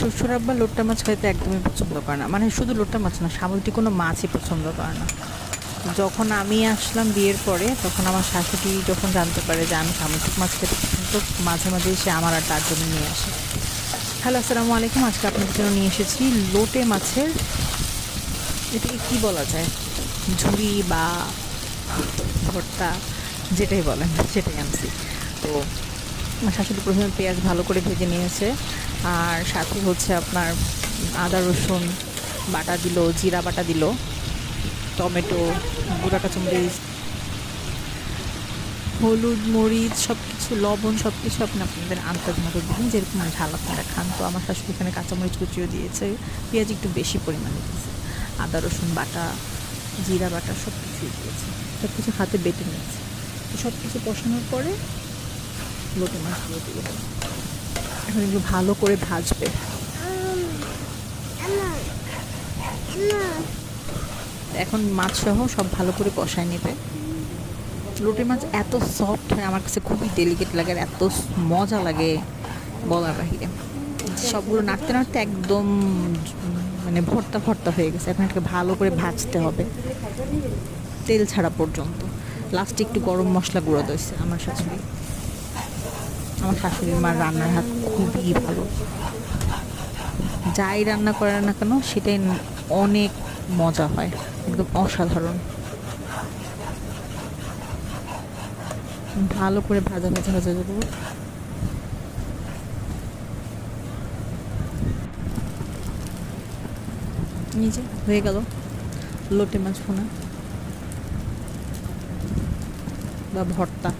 শ্বশুর আব্বা লোট্টা মাছ খাইতে একদমই পছন্দ করে না। মানে শুধু লোট্টা মাছ না সামুদ্রিক কোনো মাছই পছন্দ করে না। যখন আমি আসলাম বিয়ের পরে, তখন আমার শাশুড়ি যখন জানতে পারে যে আমি সামুদ্রিক মাছ খেতে পছন্দ, মাঝে মাঝে এসে আমার আর তার জন্য নিয়ে আসে। হ্যালো, আসসালামু আলাইকুম। আজকে আপনাদের জন্য নিয়ে এসেছি লোটে মাছের এটাকে কী বলা যায়? ঝুড়ি বা ভর্তা, যেটাই বলেন, সেটাই আনছি। তো আমার শাশুড়ি প্রথমে পেঁয়াজ ভালো করে ভেজে নিয়েছে। আর সাথে হচ্ছে আপনার আদা রসুন বাটা দিল, জিরা বাটা দিল, টমেটো গুঁড়া কাঁচামরিচ, হলুদ, মরিচ সব কিছু লবণ সব কিছু আপনি আপনাদের আন্দাজ মতো দিবেন যেরকম ঝাল আপনারা খান। তো আমার শাশুড়ি এখানে কাঁচামরিচ কুচিও দিয়েছে, পেঁয়াজ একটু বেশি পরিমাণে দিয়েছে। আদা রসুন বাটা, জিরা বাটা সব কিছুই দিয়েছে। সব কিছু হাতে বেটে নিয়েছে। সব কিছু কষানোর পরে লোটে মাছগুলো দিয়ে এখন একটু ভালো করে ভাজবে। এখন মাছ সহ সব ভালো করে কষায় নেবে। লোটে মাছ এত সফট হয়, আমার কাছে খুবই ডেলিকেট লাগে আর এত মজা লাগে বলার বাহিরে। সবগুলো নাড়তে নাড়তে একদম মানে ভর্তা ভর্তা হয়ে গেছে। এখন এটাকে ভালো করে ভাজতে হবে। তেল ছাড়া পর্যন্ত। লাস্টে একটু গরম মশলা গুঁড়ো দিয়েছে আমার শাশুড়ি আমার শাশুড়ির মার রান্নার হাত খুবই ভালো। যাই রান্না করে না কেন, সেটাই অনেক মজা হয়, একদম অসাধারণ। ভালো করে ভাজা ভাজা ভাজা দেবো নিজে হয়ে গেল লোটে মাছ ভোনা বা ভর্তা।